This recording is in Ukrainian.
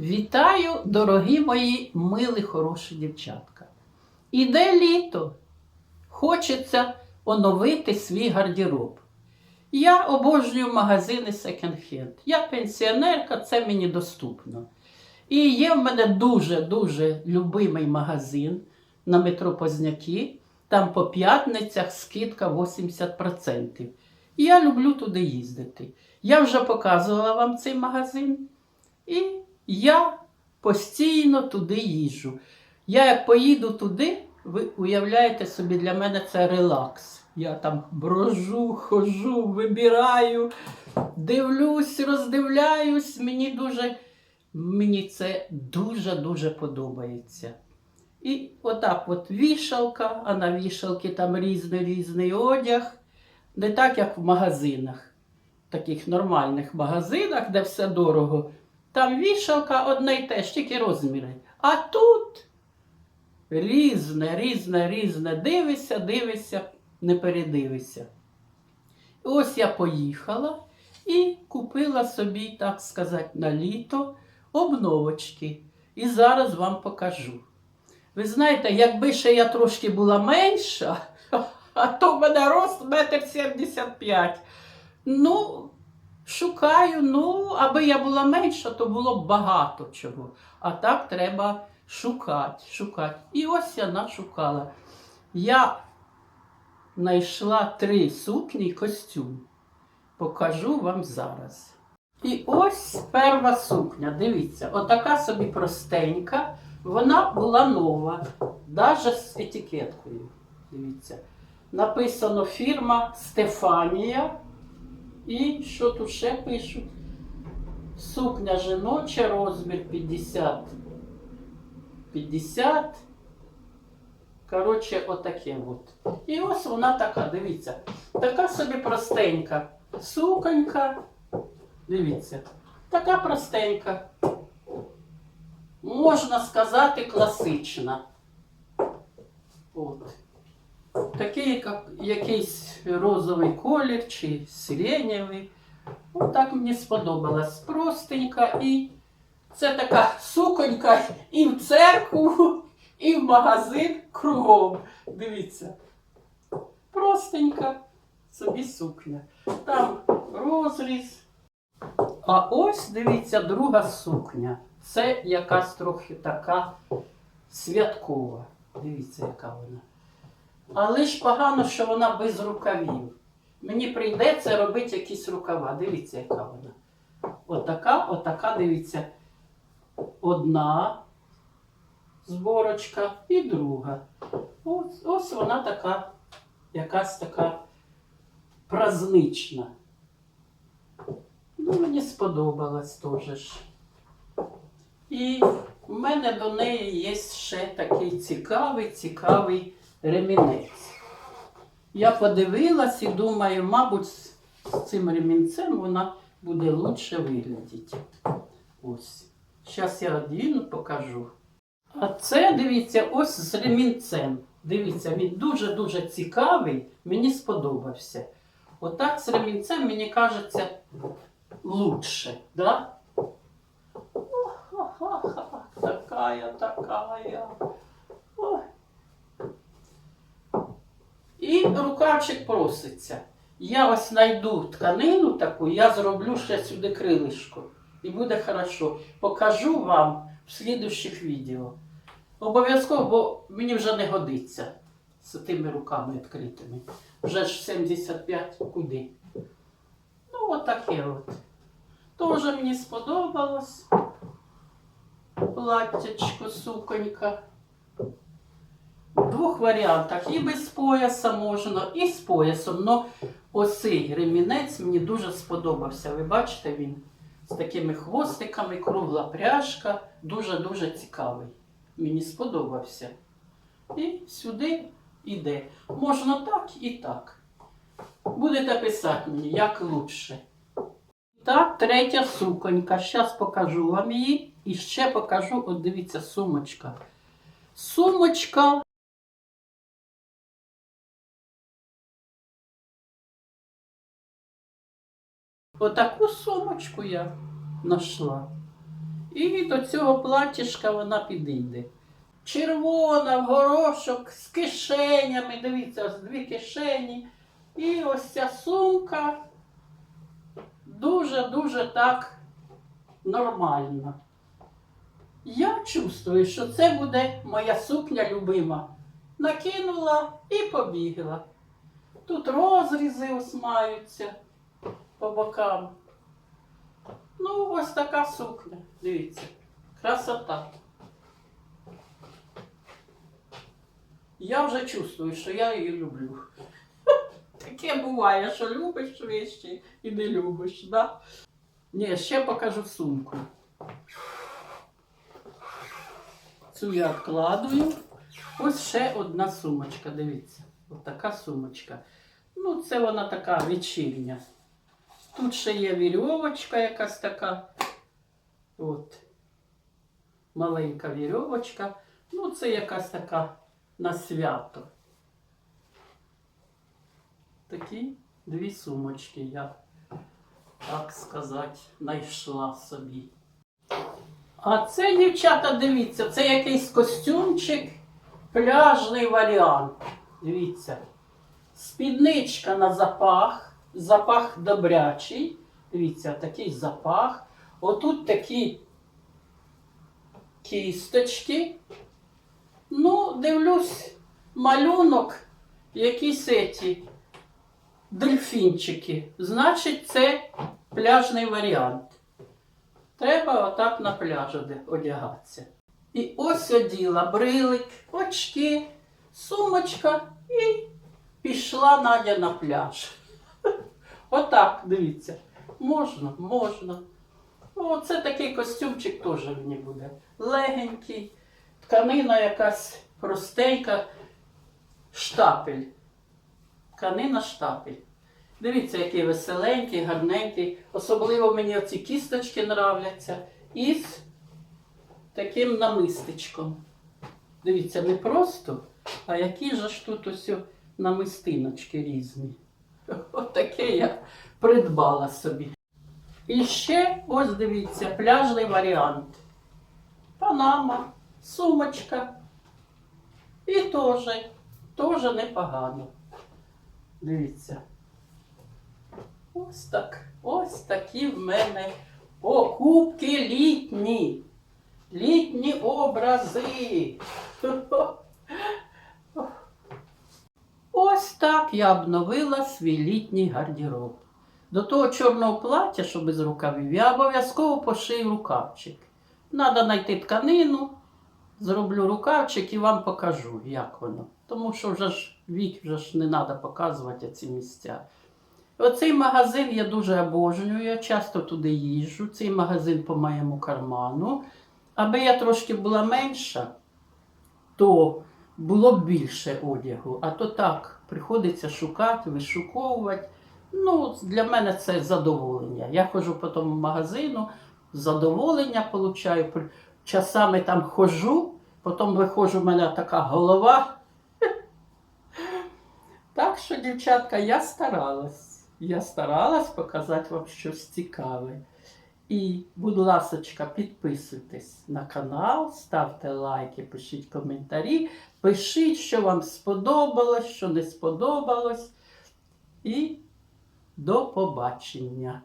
Вітаю, дорогі мої милі хороші дівчатка. Іде літо. Хочеться оновити свій гардероб. Я обожнюю магазини секонд-хенд. Я пенсіонерка, це мені доступно. І є в мене дуже-дуже любимий магазин на метро Позняки. Там по п'ятницях скидка 80%. І я люблю туди їздити. Я вже показувала вам цей магазин. І я постійно туди їжджу. Я як поїду туди, ви уявляєте собі, для мене це релакс. Я там брожу, хожу, вибираю, дивлюсь, роздивляюсь. Мені дуже, мені це дуже-дуже подобається. І отак от вішалка, а на вішалці там різний різний одяг. Не так, як в магазинах, таких нормальних магазинах, де все дорого. Там вішалка одне й те ж, тільки розміри. А тут різне, різне, різне. Дивишся, дивишся, не передивишся. Ось я поїхала і купила собі, так сказати, на літо обновочки. І зараз вам покажу. Ви знаєте, якби ще я трошки була менша, а то в мене рост метр сімдесят п'ять. Ну, шукаю, ну, аби я була менша, то було б багато чого. А так треба шукати, шукати. І ось я нашукала. Я знайшла три сукні і костюм. Покажу вам зараз. І ось перша сукня. Дивіться, отака собі простенька. Вона була нова, навіть з етикеткою. Дивіться. Написано фірма Стефанія. І що тут ще пишуть? Сукня жіноча, розмір 50. 50. Коротше, отаке от. І ось вона така, дивіться. Така собі простенька. Суконька. Дивіться. Така простенька. Можна сказати, класична. От. Такий як, якийсь розовий колір чи сиренєвий. Отак мені сподобалось. Простенька і це така суконька і в церкву, і в магазин кругом. Дивіться. Простенька собі сукня. Там розріз. А ось дивіться, друга сукня. Це якась трохи така святкова. Дивіться, яка вона. Але ж погано, що вона без рукавів. Мені прийдеться робити якісь рукава. Дивіться, яка вона. Отака, отака, дивіться. Одна зборочка і друга. Ось, ось вона така, якась така празднична. Ну, мені сподобалось теж. І в мене до неї є ще такий цікавий, цікавий ремінець. Я подивилась і думаю, мабуть, з цим ремінцем вона буде лучше виглядати. Ось. Зараз я одіну, покажу. А це, дивіться, ось з ремінцем. Дивіться, він дуже-дуже цікавий, мені сподобався. Отак з ремінцем, мені кажеться, лучше. Да? Ха-ха-ха, Такая, такая. І рукавчик проситься. Я ось знайду тканину таку, я зроблю ще сюди крилишко. І буде хорошо. Покажу вам в слідущих відео. Обов'язково, бо мені вже не годиться з тими руками відкритими. Вже ж 75 куди. Ну, отаке от. Тоже мені сподобалось. Платтячко, суконька. В двох варіантах. І без пояса можна, і з поясом. Но ось цей ремінець мені дуже сподобався. Ви бачите, він з такими хвостиками, кругла пряжка. Дуже-дуже цікавий. Мені сподобався. І сюди йде. Можна так і так. Будете писати мені, як лучше. Так, третя суконька. Зараз покажу вам її. І ще покажу, от дивіться, сумочка. Сумочка. Отаку сумочку я знайшла. І до цього платіжка вона підійде. Червона, в горошок з кишенями. Дивіться, ось дві кишені. І ось ця сумка дуже-дуже так нормальна. Я чувствую, що це буде моя сукня любима. Накинула і побігла. Тут розрізи ось маються по бокам. Ну, ось така сукня. Дивіться. Красота. Я вже чувствую, що я її люблю. Таке буває, що любиш речі і не любиш, да? Ні, ще покажу сумку. Цю я відкладую. Ось ще одна сумочка, дивіться. Ось така сумочка. Ну, це вона така вечірня. Тут ще є вірьовочка якась така. От. Маленька вірьовочка. Ну, це якась така на свято. Такі дві сумочки я, так сказати, знайшла собі. А це, дівчата, дивіться, це якийсь костюмчик, пляжний варіант. Дивіться. Спідничка на запах, запах добрячий. Дивіться, такий запах. Отут такі кісточки. Ну, дивлюсь, малюнок, якісь еті дельфінчики. Значить, це пляжний варіант. Треба отак на пляж одягатися. І ось оділа брилик, очки, сумочка і пішла Надя на пляж. Отак, дивіться. Можна, можна. Оце такий костюмчик теж мені буде. Легенький, тканина якась простенька, штапель. Тканина штапель. Дивіться, який веселенький, гарненький. Особливо мені оці кісточки нравляться. Із таким намистичком. Дивіться, не просто, а які ж тут ось намистиночки різні. Отаке я придбала собі. І ще, ось дивіться, пляжний варіант. Панама, сумочка. І теж, теж непогано. Дивіться. Ось так. Ось такі в мене покупки літні. Літні образи. Ось так я обновила свій літній гардероб. До того чорного плаття, що без рукавів, я обов'язково пошию рукавчик. Надо знайти тканину, зроблю рукавчик і вам покажу, як воно. Тому що вже ж вік вже ж не треба показувати ці місця. Оцей магазин я дуже обожнюю, я часто туди їжджу. Цей магазин по моєму карману. Аби я трошки була менша, то було б більше одягу. А то так, приходиться шукати, вишуковувати. Ну, для мене це задоволення. Я ходжу по тому магазину, задоволення получаю. Часами там ходжу, потім виходжу, в мене така голова. Так що, дівчатка, я старалась. Я старалась показати вам щось цікаве. І, будь ласочка, підписуйтесь на канал, ставте лайки, пишіть коментарі, пишіть, що вам сподобалось, що не сподобалось. І до побачення!